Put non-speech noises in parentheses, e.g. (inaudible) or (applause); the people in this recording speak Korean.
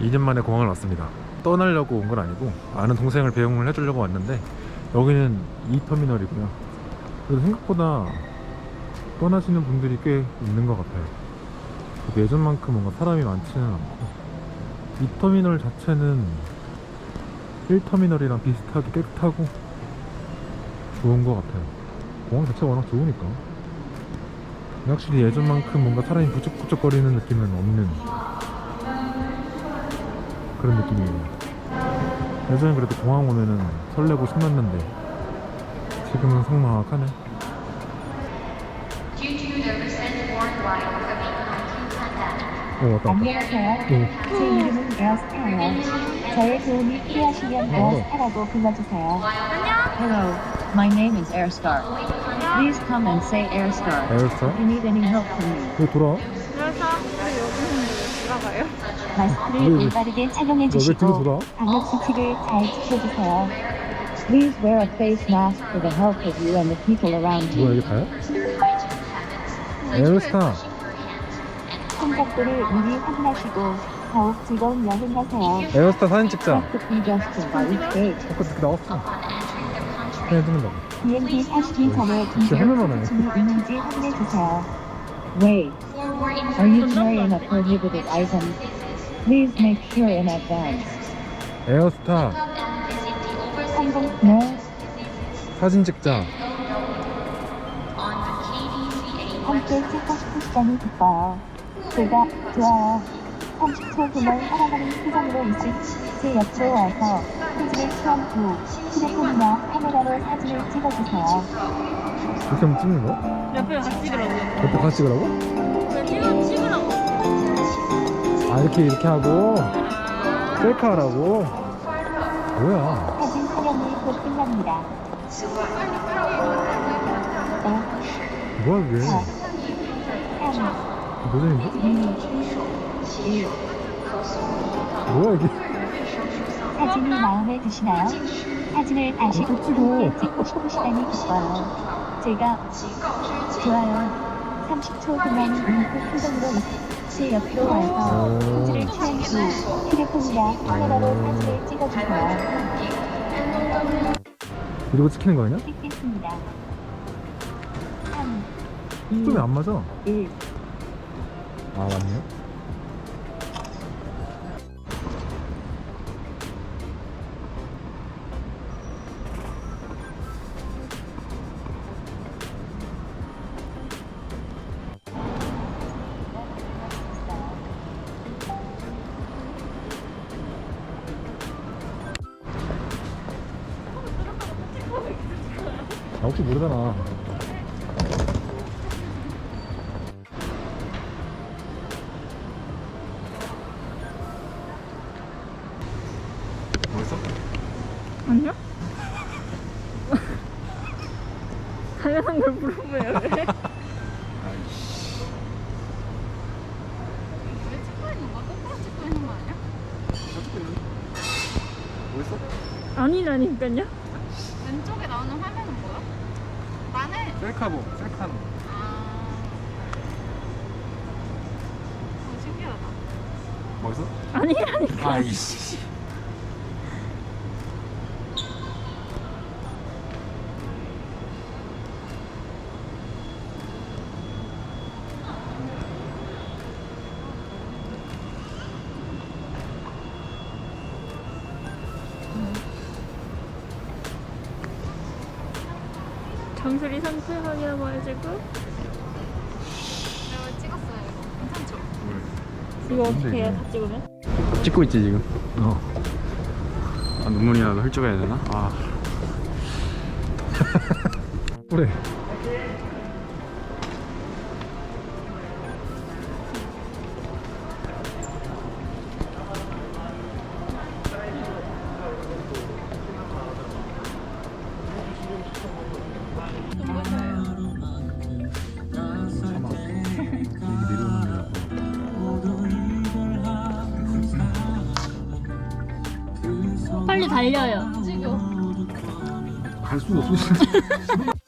2년 만에 공항을 왔습니다. 떠나려고 온 건 아니고 아는 동생을 배웅을 해주려고 왔는데 여기는 2터미널이고요. 그래도 생각보다 떠나시는 분들이 꽤 있는 것 같아요. 예전만큼 뭔가 사람이 많지는 않고 2터미널 자체는 1터미널이랑 비슷하게 깨끗하고 좋은 것 같아요. 공항 자체가 워낙 좋으니까. 확실히 예전만큼 뭔가 사람이 부쩍부쩍거리는 느낌은 없는 그런 느낌이에요. 예전엔 그래도 공항 오면은 설레고 신났는데 지금은 성막하네. Due to the recent worldwide COVID-19 pandemic, 어 왔다 왔다. 안녕하세요. 네. 제 이름은 에어스타예요. 저의 도움이 필요하시면 에어스타라고 불러주세요. Hello, my name is Airstar. Please come and say Airstar. 에어스타? If you need any help from me. 여기 돌아 와. 마스크를 왜, 왜? 올바르게 착용해 주시고? 방역 수칙을 잘 지켜주세요. Please wear a face mask for the health of you and the people around 뭐야 you. 이게 다야? 에어스타. 손각도를 미리 확인하시고 더욱 즐거운 여행 가세요. 에어스타 사진 찍자. Check the congestion by each gate. 아까 그렇게 나왔어. 그냥 찍는다고. 비행기 타시기 전에 진짜 해볼만하네. 준비물이 있는지 확인해 주세요. Wait, are you carrying a prohibited item? Please make sure in advance. 에어스타 No? 사진 찍자. 함께 찍고 싶으시다니 기뻐요. 제가 좋아요. 30초 후면 살아가는 표정으로 있을 제 옆으로 와서 사진을 취한 후 휴대폰이나 카메라로 사진을 찍어주세요. 이렇게 하면 찍는 거야? 옆에 같이 찍으라고. 옆에 같이 찍으라고? 아 이렇게 이렇게 하고 셀카 하라고? 뭐야? 사진 촬영이 곧 끝납니다. 네, 뭐야 이게? 4, 3, 노잼인데? 2, 1. 뭐야 이게? 사진이 마음에 드시나요? 사진을 다시 어, 또 찍어. 함께 찍고 싶으시다니 기뻐요. 제가 좋아요. 30초 후면 윙크 표정으로 제 옆으로 와서 휴대폰이나 카메라로 사진을 찍어주세요. 이러고 찍히는 거 아니야? 찍겠습니다. 3, 2, 초점이 안 맞아. 1. 아 맞네. 아 혹시 모르잖아. 뭐였어? 아니요? (laughs) 당연한 걸 물어보면 왜? 뭐였어? 아니라니까요? 왼쪽에 나오는 화면은 뭐야? 나는 셀카보, 셀카노. 아, 어, 신기하다. 뭐였어? 아니라니까. 아이씨. 정수리 상태 확인하고 해주고 내가 찍었어요. 이거. 괜찮죠? 이거 어떻게 해요? 이게- 다 찍으면? 찍고 있지 지금 어. 아 눈물이 나도 훌쩍해야 되나? 아 그래. 빨리 달려요. 갈 수가 없어. (laughs)